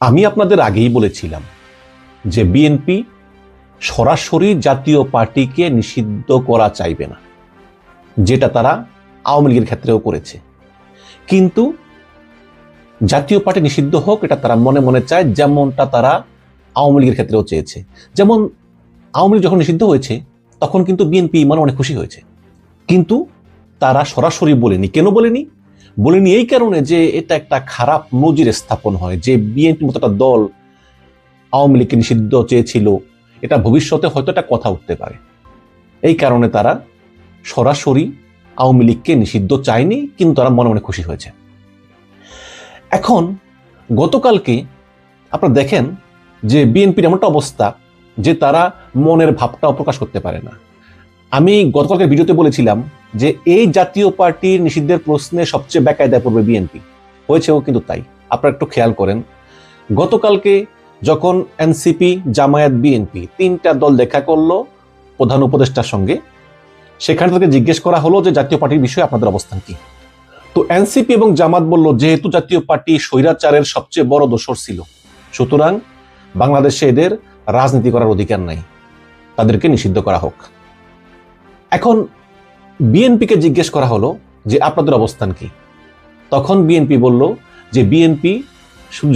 আমি আপনাদের আগেই বলেছিলাম যে বিএনপি সরাসরি জাতীয় পার্টিকে নিষিদ্ধ করা চাইবে না, যেটা তারা আওয়ামী লীগের ক্ষেত্রেও করেছে। কিন্তু জাতীয় পার্টি নিষিদ্ধ হোক, এটা তারা মনে মনে চায়, যেমনটা তারা আওয়ামী লীগের ক্ষেত্রেও চেয়েছে। যেমন আওয়ামী লীগ যখন নিষিদ্ধ হয়েছে, তখন কিন্তু বিএনপি মানে অনেক খুশি হয়েছে। কিন্তু তারা সরাসরি বলেনি। কেন বলেনি? বলেনি এই কারণে যে এটা একটা খারাপ নজির স্থাপন হয়। যে বিএনপির মতো একটা দল আওয়ামী লীগকে নিষিদ্ধ চেয়েছিল, এটা ভবিষ্যতে হয়তো একটা কথা উঠতে পারে। এই কারণে তারা সরাসরি আওয়ামী লীগকে নিষিদ্ধ চায়নি, কিন্তু তারা মনে মনে খুশি হয়েছে। এখন গতকালকে আপনারা দেখেন যে বিএনপির এমনটা অবস্থা যে তারা মনের ভাবটাও প্রকাশ করতে পারে না। আমি গতকালকে ভিডিওতে বলেছিলাম যে এই জাতীয় পার্টির নিষিদ্ধের প্রশ্নে সবচেয়ে বেকায়দায় পড়বে বিএনপি। হয়েছেও কিন্তু তাই। আপনারা একটু খেয়াল করেন। গতকালকে যখন এনসিপি, জামায়াত, বিএনপি তিনটা দল দেখা করল প্রধান উপদেষ্টার সঙ্গে, সেখানে তাকে জিজ্ঞেস করা হলো যে জাতীয় পার্টির বিষয়ে আপনাদের অবস্থান কি? তো এনসিপি এবং জামাত বলল, যেহেতু জাতীয় পার্টি স্বৈরাচারের সবচেয়ে বড় দোষর ছিল, সুতরাং বাংলাদেশে এদের রাজনীতি করার অধিকার নাই। তাদেরকে নিষিদ্ধ করা হোক। এখন বিএনপিকে জিজ্ঞেস করা হলো যে আপনাদের অবস্থান কি? তখন বিএনপি বলল যে বিএনপি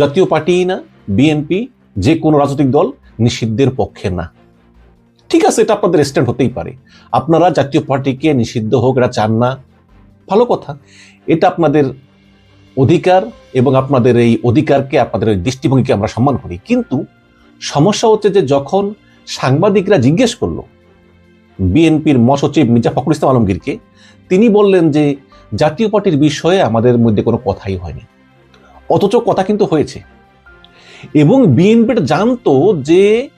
জাতীয় পার্টিই না বিএনপি যে কোনো রাজনৈতিক দল নিষিদ্ধের পক্ষে না। ঠিক আছে, এটা আপনাদের স্ট্যান্ড হতেই পারে। আপনারা জাতীয় পার্টিকে নিষিদ্ধ হোক এটা চান না, ভালো কথা। এটা আপনাদের অধিকার এবং আপনাদের এই অধিকারকে, আপনাদের ওই দৃষ্টিভঙ্গিকে আমরা সম্মান করি। কিন্তু সমস্যা হচ্ছে যে যখন সাংবাদিকরা জিজ্ঞেস করল বিএনপির মহাসচিব মির্জা ফখরুল ইসলাম আলমগীরকে, তিনি বললেন যে জাতীয় পার্টির বিষয়ে আমাদের মধ্যে কোনো কথাই হয়নি। অথচ কথা কিন্তু হয়েছে। এবং বিএনপিটা জানতো যে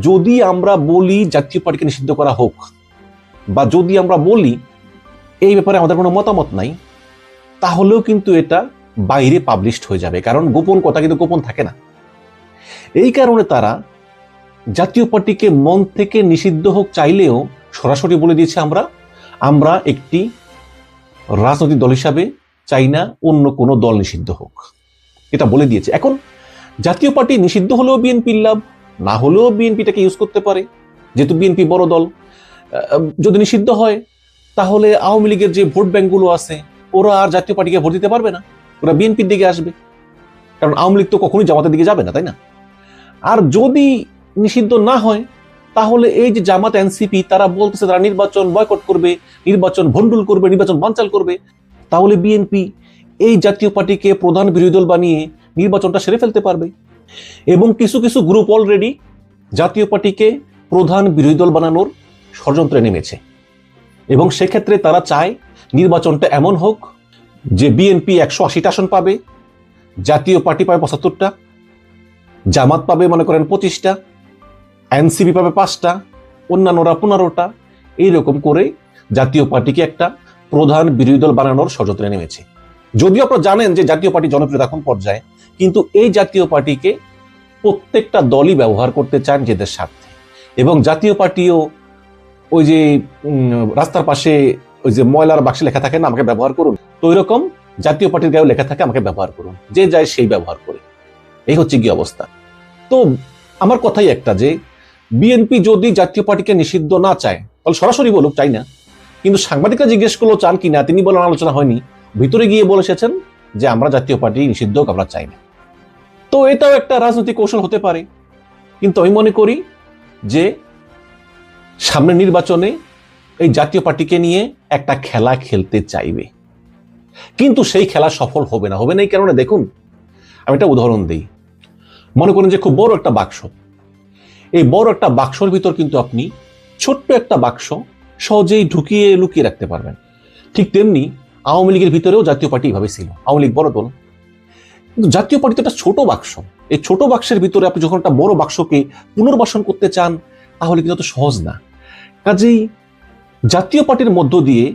যদি আমরা বলি জাতীয় পার্টিকে নিষিদ্ধ করা হোক, বা যদি আমরা বলি এই ব্যাপারে আমাদের কোনো মতামত নাই, তাহলেও কিন্তু এটা বাইরে পাবলিশড হয়ে যাবে। কারণ গোপন কথা কিন্তু গোপন থাকে না। এই কারণে তারা জাতীয় পার্টিকে মন থেকে নিষিদ্ধ হোক চাইলেও সরাসরি বলে দিয়েছে আমরা আমরা একটি রাজনৈতিক দল হিসাবে চাই না অন্য কোনো দল নিষিদ্ধ হোক। এটা বলে দিয়েছে। এখন জাতীয় পার্টি নিষিদ্ধ হলেও বিএনপির লাভ, না হলেও বিএনপিটাকে ইউজ করতে পারে। যেহেতু বিএনপি বড় দল যদি নিষিদ্ধ হয়, তাহলে আওয়ামী লীগের যে ভোট ব্যাঙ্কগুলো আছে, ওরা আর জাতীয় পার্টিকে ভোট দিতে পারবে না। ওরা বিএনপির দিকে আসবে। কারণ আওয়ামী লীগ তো কখনোই জামাতের দিকে যাবে না, তাই না? আর যদি নিষিদ্ধ না হয়, তাহলে এই যে জামাত এনসিপি, তারা বলতেছে তারা নির্বাচন বয়কট করবে, নির্বাচন ভণ্ডুল করবে, নির্বাচন বানচাল করবে, তাহলে বিএনপি এই জাতীয় পার্টিকে প্রধান বিরোধী দল বানিয়ে নির্বাচনটা সেরে ফেলতে পারবে। এবং কিছু কিছু গ্রুপ অলরেডি জাতীয় পার্টিকে প্রধান বিরোধী দল বানানোর ষড়যন্ত্রে নেমেছে। এবং সেক্ষেত্রে তারা চায় নির্বাচনটা এমন হোক যে বিএনপি একশো আশিটা আসন পাবে, জাতীয় পার্টি পাবে পঁচাত্তরটা, জামাত পাবে মনে করেন পঁচিশটা এনসিপি পাবে পাঁচটা, অন্যান্যরা পনেরোটা, এইরকম করে জাতীয় পার্টিকে একটা প্রধান বিরোধী দল বানানোর ষড়যন্ত্রে নেমেছে। যদিও আপনারা জানেন যে জাতীয় পার্টি জনপ্রিয়তা এখন পর্যায়ে, কিন্তু এই জাতীয় পার্টিকে প্রত্যেকটা দলই ব্যবহার করতে চান নিজেদের স্বার্থে। এবং জাতীয় পার্টিও ওই যে রাস্তার পাশে ওই যে ময়লার বাক্সে লেখা থাকে না, আমাকে ব্যবহার করুন। তো ওইরকম জাতীয় পার্টির গায়েও লেখা থাকে, আমাকে ব্যবহার করুন। যে যায় সেই ব্যবহার করে। এই হচ্ছে কি অবস্থা। তো আমার কথাই একটা যে বিএনপি যদি জাতীয় পার্টিকে নিষিদ্ধ না চায়, তাহলে সরাসরি বলুক, চাই না। কিন্তু সাংবাদিকরা জিজ্ঞেস করল, চান কিনা তিনি বলেন আলোচনা হয়নি। ভিতরে গিয়ে বলে এসেছেন যে, আমরা জাতীয় পার্টি নিষিদ্ধ আমরা চাই না। তো এটাও একটা রাজনৈতিক কৌশল হতে পারে। কিন্তু আমি মনে করি যে সামনের নির্বাচনে এই জাতীয় পার্টিকে নিয়ে একটা খেলা খেলতে চাইবে। কিন্তু সেই খেলা সফল হবে না। হবে না এই কারণে দেখুন, আমি একটা উদাহরণ দিই। মনে করেন যে, খুব বড় একটা বাক্স। এই বড় একটা বাক্সর ভিতর কিন্তু আপনি ছোট্ট একটা বাক্স সহজেই ঢুকিয়ে লুকিয়ে রাখতে পারবেন। ঠিক তেমনি আওয়ামী লীগের ভিতরেও জাতীয় পার্টি এভাবে ছিল। আওয়ামী লীগ বড় দল। কিন্তু জাতীয় পার্টি তো একটা ছোট বাক্স। এই ছোট বাক্সের ভিতরে আপনি যখন একটা বড় বাক্সকে পুনর্বাসন করতে চান, তাহলে কিন্তু অত সহজ না। কাজেই জাতীয় পার্টির মধ্য দিয়ে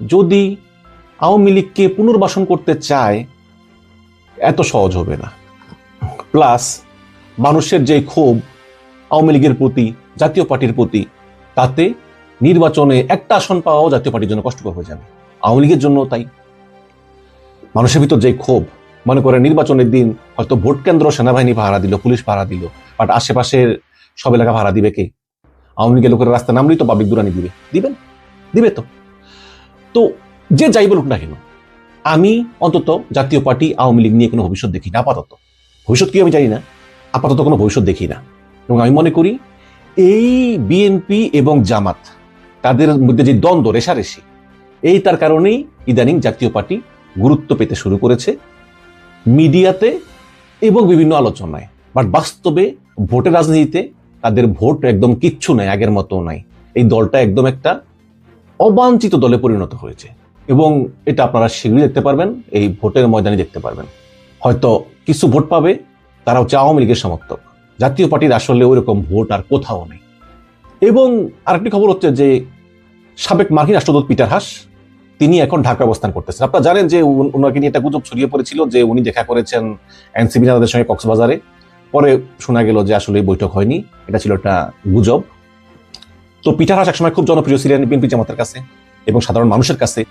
যদি আওয়ামী লীগকে পুনর্বাসন করতে চায়, এত সহজ হবে না। প্লাস মানুষের যে ক্ষোভ আওয়ামী লীগের প্রতি, জাতীয় পার্টির প্রতি, তাতে নির্বাচনে একটা আসন পাওয়াও জাতীয় পার্টির জন্য কষ্টকর হয়ে যাবে। আওয়ামী লীগের জন্য তাই। মানুষের ভিতর যে ক্ষোভ, মনে করেন নির্বাচনের দিন হয়তো ভোট কেন্দ্র সেনাবাহিনী ভাড়া দিল, পুলিশ ভাড়া দিল, বাট আশেপাশের সব এলাকা ভাড়া দিবে কে? আওয়ামী লীগের লোকের রাস্তা নামলেই তো পাবলিক দুরানি দিবে। দিবেন? দিবে তো। তো যে যাই বলুক না কেন, আমি অন্তত জাতীয় পার্টি, আওয়ামী লীগ নিয়ে কোনো ভবিষ্যৎ দেখি না, আপাতত। ভবিষ্যৎ কি আমি জানি না। আপাতত কোনো ভবিষ্যৎ দেখি না। এবং আমি মনে করি এই বিএনপি এবং জামাত, তাদের মধ্যে যে দ্বন্দ্ব, রেশারেশি, এই তার কারণেই ইদানিং জাতীয় পার্টি গুরুত্ব পেতে শুরু করেছে মিডিয়াতে এবং বিভিন্ন আলোচনায়। বাট বাস্তবে ভোটের রাজনীতিতে তাদের ভোট একদম কিচ্ছু নাই, আগের মতো নাই। এই দলটা একদম একটা অবাঞ্ছিত দলে পরিণত হয়েছে এবং এটা আপনারা শীঘ্রই দেখতে পারবেন, এই ভোটের ময়দানে দেখতে পারবেন। হয়তো কিছু ভোট পাবে তারা হচ্ছে আওয়ামী লীগের সমর্থক। জাতীয় পার্টির আসলে ওইরকম ভোট আর কোথাও নেই। এবং আরেকটি খবর হচ্ছে যে, সাবেক মার্কিন রাষ্ট্রদূত পিটার হাস, তিনি এখন ঢাকা অবস্থান করতেছেন। আপনারা জানেন যে ওনাকে নিয়ে একটা গুজব ছড়িয়ে পড়েছিল যে উনি দেখা করেছেন এনসিবি নেতাদের সঙ্গে কক্সবাজারে। পরে শোনা গেল যে আসলে বৈঠক হয়নি, এটা ছিল একটা গুজব। তো পিটার হাস একসময় খুব জনপ্রিয় ছিলেন বিএনপি জামাতের কাছে এবং সাধারণ মানুষের কাছে।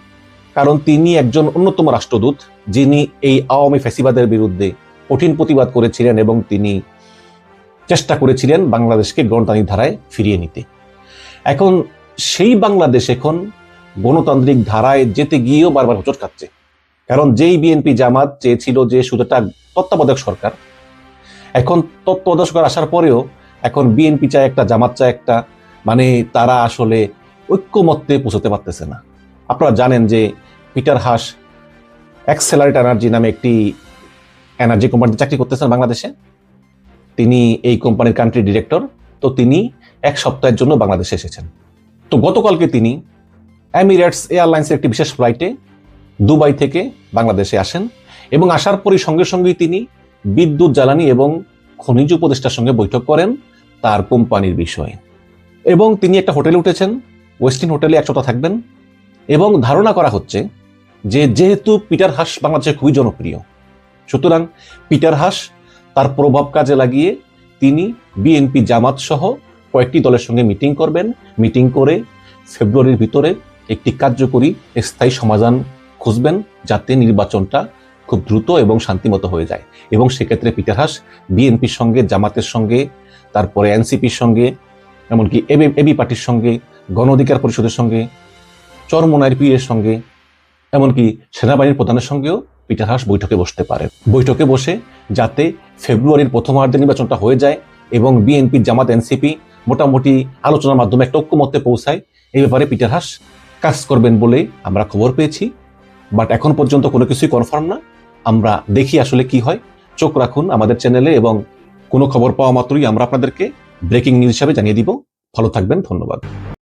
কারণ তিনি একজন অন্যতম রাষ্ট্রদূত, যিনি এই আওয়ামী ফ্যাসিবাদের বিরুদ্ধে কঠিন প্রতিবাদ করেছিলেন এবং তিনি চেষ্টা করেছিলেন বাংলাদেশকে গণতান্ত্রিক ধারায় ফিরিয়ে নিতে। এখন সেই বাংলাদেশ এখন গণতান্ত্রিক ধারায় যেতে গিয়েও বারবার হোচট খাচ্ছে। কারণ যেই বিএনপি জামাত চেয়েছিল যে একটা তত্ত্বাবধায়ক সরকার, এখন তত্ত্বাবধায়ক সরকার আসার পরেও এখন বিএনপি চায় একটা, জামাত চায় একটা মানে তারা আসলে ঐক্যমত্যে পৌঁছতে পারতেছে না। আপনারা জানেন যে পিটার হাস অ্যাক্সেলারেট এনার্জি নামে একটি এনার্জি কোম্পানিতে চাকরি করতেছেন বাংলাদেশে। তিনি এই কোম্পানির কান্ট্রি ডিরেক্টর তো তিনি এক সপ্তাহের জন্য বাংলাদেশে এসেছেন। তো গতকালকে তিনি অ্যামিরেটস এয়ারলাইন্সের একটি বিশেষ ফ্লাইটে দুবাই থেকে বাংলাদেশে আসেন এবং আসার পরই সঙ্গে সঙ্গেই তিনি বিদ্যুৎ, জ্বালানি এবং খনিজ উপদেষ্টার সঙ্গে বৈঠক করেন তার কোম্পানির বিষয়ে। এবং তিনি একটা হোটেলে উঠেছেন, ওয়েস্টিন হোটেলে এক সপ্তাহ থাকবেন এবং ধারণা করা হচ্ছে যে যেহেতু পিটার হাস বাংলাদেশে খুবই জনপ্রিয়, সুতরাং পিটার হাস তার প্রভাব কাজে লাগিয়ে তিনি বিএনপি জামাত সহ কয়েকটি দলের সঙ্গে মিটিং করবেন। মিটিং করে ফেব্রুয়ারির ভিতরে একটি কার্যকরী স্থায়ী সমাধান খুঁজবেন যাতে নির্বাচনটা খুব দ্রুত এবং শান্তিমতো হয়ে যায়। এবং সেক্ষেত্রে পিটার হাস বিএনপির সঙ্গে, জামাতের সঙ্গে, তারপরে এনসিপির সঙ্গে, এমনকি এবি এবি পার্টির সঙ্গে, গণ অধিকার পরিষদের সঙ্গে চরমনায়ের পীরের সঙ্গে, এমনকি সেনাবাহিনীর প্রধানের সঙ্গেও পিটার হাস বৈঠকে বসতে পারে। বৈঠকে বসে যাতে ফেব্রুয়ারির প্রথমার্ধে নির্বাচনটা হয়ে যায় এবং বিএনপি জামাত এনসিপি মোটামুটি আলোচনার মাধ্যমে একটা ঐক্যমত্যে পৌঁছায়, এই ব্যাপারে পিটার হাস কাজ করবেন বলে আমরা খবর পেয়েছি। বাট এখন পর্যন্ত কোনো কিছুই কনফার্ম না। আমরা দেখি আসলে কি হয়। চোখ রাখুন আমাদের চ্যানেলে এবং কোনো খবর পাওয়া মাত্রই আমরা আপনাদেরকে ব্রেকিং নিউজ হিসাবে জানিয়ে দিব। ভালো থাকবেন, ধন্যবাদ।